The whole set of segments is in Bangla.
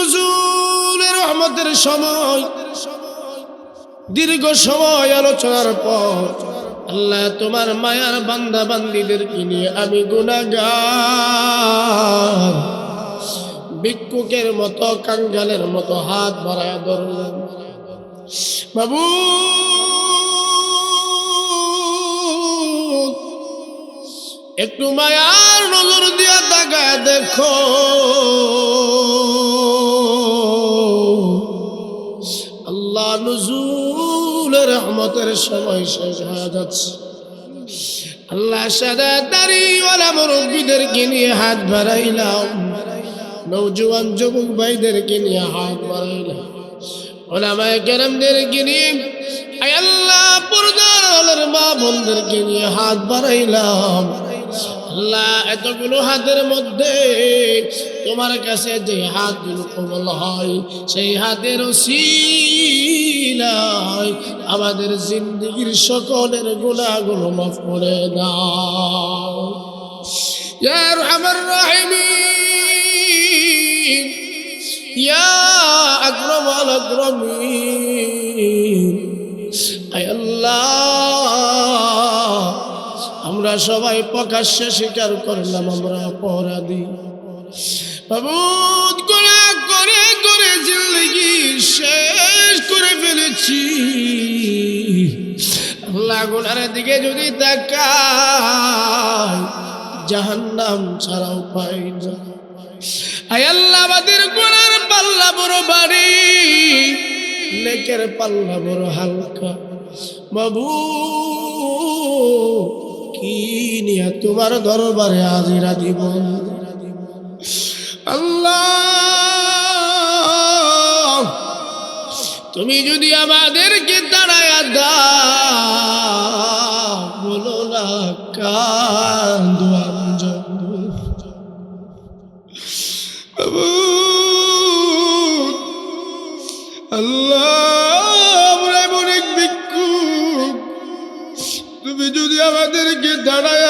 নজরুলের রহমতের সময়, দীর্ঘ সময় আলোচনার পর, আল্লাহ তোমার মায়ার বান্দা বান্দিদেরকে নিয়ে আমি গুণাগার ভিক্ষুকের মতো, কাঙ্গালের মতো হাত বাড়ায় ধরলাম। বাবু, একটু মায়ার নজর দিয়া তাকায় দেখো। আল্লাহ নজরুলের রহমতের সময় শেষ হয়ে যাচ্ছে। আল্লাহ সাদা দাড়িওয়ালা মুরব্বীদেরকে নিয়ে হাত বাড়াইলাম। নৌজওয়ান যুবক ভাইদেরকে নিয়ে হাত বাড়াইলাম। ওলামায় কেরামদেরকে নিয়ে আল্লাহ পর্দার মা বোনদেরকে নিয়ে হাত বাড়াইলাম। আল্লাহ, এতগুলো হাতের মধ্যে তোমার কাছে যে হাতগুলো কোমল হয়, সেই হাতের ওসিলায় আমাদের জিন্দগির সকলের গুণাগুলো মাফ করে দাও। ইয়া রহমান রাহিমিন, ইয়া আকরাম আল আয় আল্লাহ। আমরা সবাই প্রকাশ্যে স্বীকার করলাম, আমরা অপরাধী। বাবুদ করে করে করে জিন্দগি শেষ করে ফেলেছি। আল্লাহ দিকে যদি তাকাই জাহান্নাম ছাড়া উপায় না। আয় আল্লাহ, আমাদের গুনার পাল্লা বড় বাড়ি নেকের পাল্লা বড় হালকা। বাবু কি নিয়ে তোমার দরবারে আজিরা দিব। আল্লাহ, তুমি যদি আমাদেরকে দাঁড়ায় দাও, বলো না কান্দু আল্লাহ। যদি আমাদেরকে দাঁড়ায়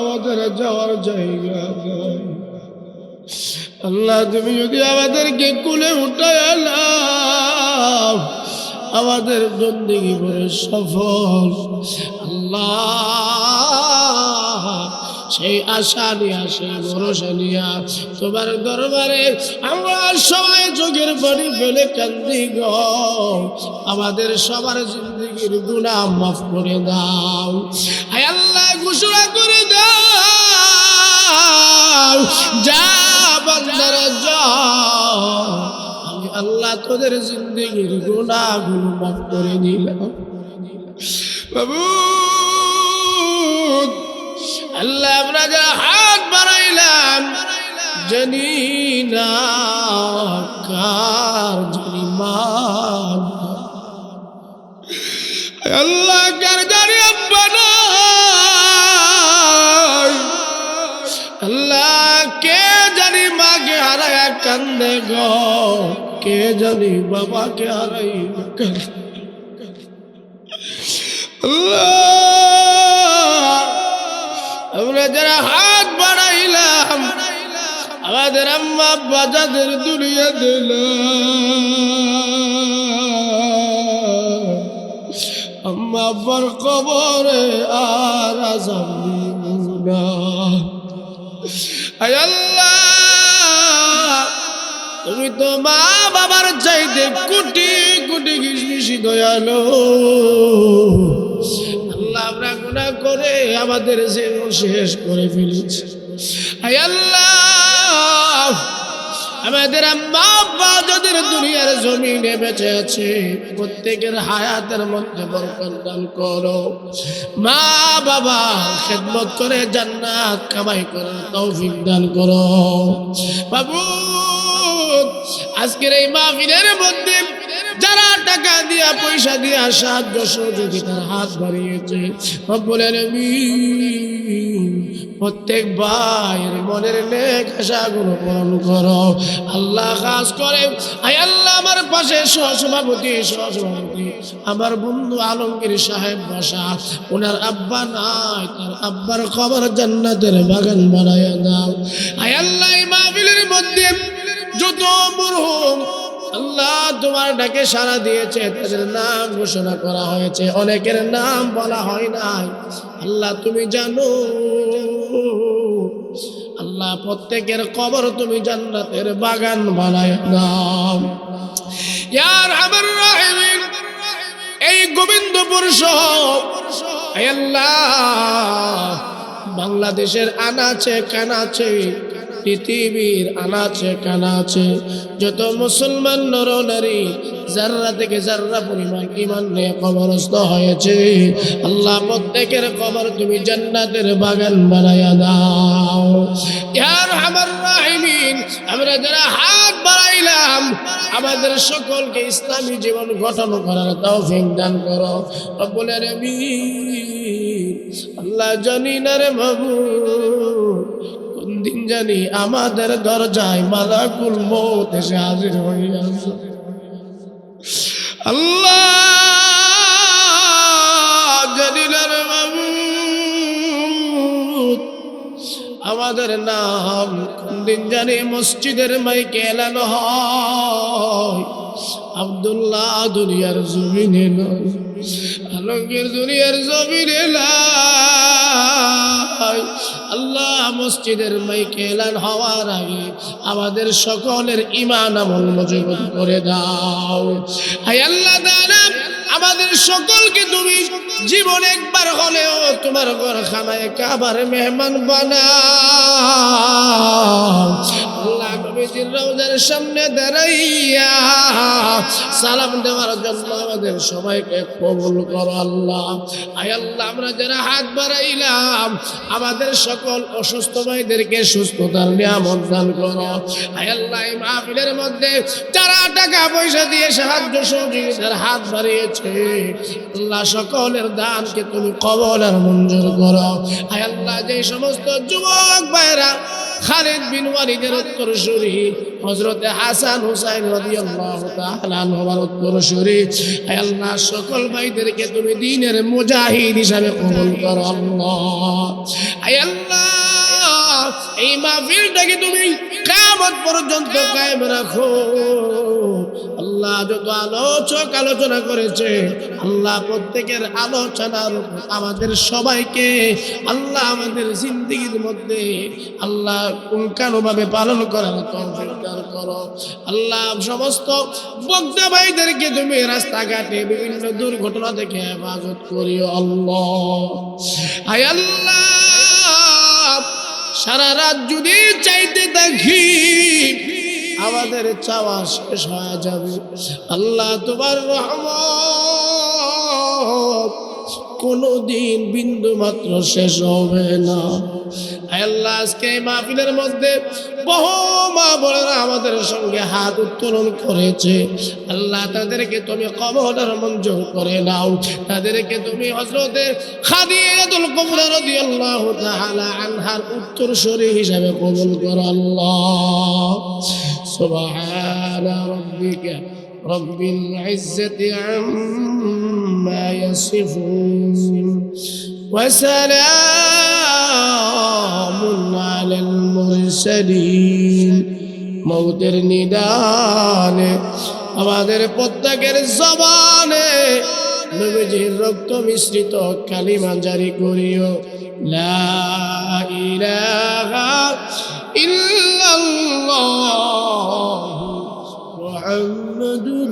আমাদের যাওয়ার জায়গা। আল্লাহ, তুমি যদি আমাদেরকে কুলে উঠায় আমাদের বন্দিগি বড় সফল আল্লাহ সেই আশা নিয়া, সেই ভরসা নিয়া তোমার দরবারে আমরা সবাই চোখের পানি ফেলে কান্দি গো। আমাদের সবার জিন্দগির গুণা মাফ করে দাও। আয় আল্লাহ, ঘোষণা করে দাও। যা যাও আমি আল্লাহ তোদের জিন্দগির গুণাগুলো মাফ করে দিলাম। বাবু। আল্লাহ, আমরা যারা হাত বাড়াইলাম, জানি না কার জানি মান আল্লাহ, কার জানি আব্বা আল্লাহ, কে জানি মাকে হারায় কান্দে গো। কে জানি বাবাকে হারাই কান্দে আল্লাহ। হাত বাড়াইলাম, আমাদের আম্মা আব্বা যাদের দিল। আম্মা কবরে আর তুমি তো মা বাবার চাইতে কোটি কোটি কিসমিসি দয়ালো। গুণা করে আমাদের জীবন শেষ করে ফেলেছে। আল্লাহ, আমাদের আম্মা যাদের দুনিয়ার জমিনে বেঁচে আছে, প্রত্যেকের হায়াতের মধ্যে বরকত দান করো। মা বাবা, খেদমত করে জান্নাত কামাই করে তৌফিক দান করো। বাবু, আজকের এই মাহফিলের মধ্যে টাকা পয়সা দিয়া সাহায্য সহযোগিতার হাত বাড়িয়েছে। বলেন প্রত্যেক ভাইয়ের মনের নেক আশাগুলো পূরণ করো। আল্লাহ কাজ করে আই আল্লাহ আমার পাশে সহসভাপতি সহসভাপতি, আমার বন্ধু আলমগীর সাহেব বসা, ওনার আব্বা নাই, তার আব্বার খবর জান্নাতের বাগান বানায় দাও। আয় আল্লাহ এই মাহফিলের মধ্যে যত মরহুম আল্লাহ তোমার ডাকে সারা দিয়েছে, তাদের নাম ঘোষণা করা হয়েছে। অনেকের নাম বলা হয় নাই। আল্লাহ তুমি জানো, আল্লাহ প্রত্যেকের কবর তুমি জান্নাতের বাগান বানায় নাম ইয়ার আমার রাহিমিন, এই গোবিন্দপুর সহ আল্লাহ, বাংলাদেশের আনাচে কানাচে পৃথিবীর আনাচে কানাচে, যত মুসলমান নর নারী যার্রা থেকে যার্রা পরিমাণ ইমান নিয়ে কবরস্থ হয়েছে, আল্লাহ প্রত্যেকের কবর তুমি জান্নাতের বাগান বানায়া দাও। ইয়ার আমার রাহিমিন, আমরা যারা হাত বাড়াইলাম, আমাদের সকলকে ইসলামী জীবন গঠন করার তৌফিক দান করো। রব্বুল আলামিন, আল্লাহ জানি না রে কোন দিন জানি আমাদের দরজায় মালাকুল মৌত এসে হাজির আছে আল্লাহ জানি না রে বাবু আমাদের নাম দিন জানি মসজিদের মাইকে এলানো হয়। আব্দুল্লাহ দুনিয়ার জমিনে আলমগীর দুনিয়ার জমিনে নয় আল্লাহ মসজিদের মাইকে এলান হওয়ার আগে আমাদের সকলের ইমান আমল মজবুত করে দাও। হাই আল্লাহ আমাদের সকলকে তুমি জীবন একবার হলেও তোমার ঘর খানায় কাবার মেহমান বানা আল্লাহ নবীজির রওজার সামনে দাঁড়াইয়া সালাম দেওয়ার জন্য আমাদের সবাইকে কবুল করো আল্লাহ। আয় আল্লাহ, আমরা যারা হাত বাড়াইলাম, আমাদের সকল অসুস্থ ভাইদেরকে সুস্থতার নিয়ামত দান করো। আয় আল্লাহ, এই মাহফিলের মধ্যে যারা টাকা পয়সা দিয়ে সাহায্য সহযোগিতার হাত বাড়িয়েছে, আল্লাহ সকলের দানকে তুমি কবল আর মঞ্জুর করো। আয় আল্লাহ যে সমস্ত যুবক ভাইরা খালিদ বিন ওয়ালিদের উত্তরসূরি হযরতে হাসান হুসাইন রাদিয়াল্লাহু তাআলা আনহুর উত্তরসূরি আয় আল্লাহ, সকল ভাইদেরকে তুমি দ্বীনের মুজাহিদ হিসাবে কবুল করো আল্লাহ। আয় আল্লাহ, এই মাহফিলটাকে তুমি কিয়ামত পর্যন্ত কায়েম রাখো। আল্লাহ যত আলোচক আলোচনা করেছে আল্লাহ প্রত্যেকের আলোচনার আমাদের সবাইকে, আল্লাহ আমাদের জিন্দগির মধ্যে আল্লাহ পুঙ্খানুভাবে পালন করার করো। আল্লাহ সমস্ত বক্তা ভাইদেরকে তুমি রাস্তাঘাটে বিভিন্ন দুর্ঘটনা থেকে হেফাজত করিও আল্লাহ। আয় আল্লাহ, সারা রাত যদি চাইতে থাকি, আমাদের চাওয়া শেষ হয়ে যাবে। আল্লাহ তোমার রহমত কোনদিন বিন্দু মাত্র শেষ হবে না। আল্লাহকে আজকে মাহফিলের মধ্যে বহু মা বোনেরা আমাদের সঙ্গে হাত উত্তোলন করেছে। আল্লাহ, তাদেরকে তুমি কবর মঞ্জুর করে নাও। তাদেরকে তুমি হজরতের খাদিয়াতুল কুবরা রাদিয়াল্লাহু তাআলা আনহার উত্তরসূরি হিসাবে কবুল করো আল্লাহ। সুবহান রাব্বিকা রব্বিল ইজ্জতি আম্মা يصفون وسلام على المرسلين মৌতের নিদানে আমাদের প্রত্যেকের জবানে নবীজির রক্ত মিশ্রিত কালিমা জারি করিও লা ইলাহা ইল্লাল্লাহ মুহাম্মাদুর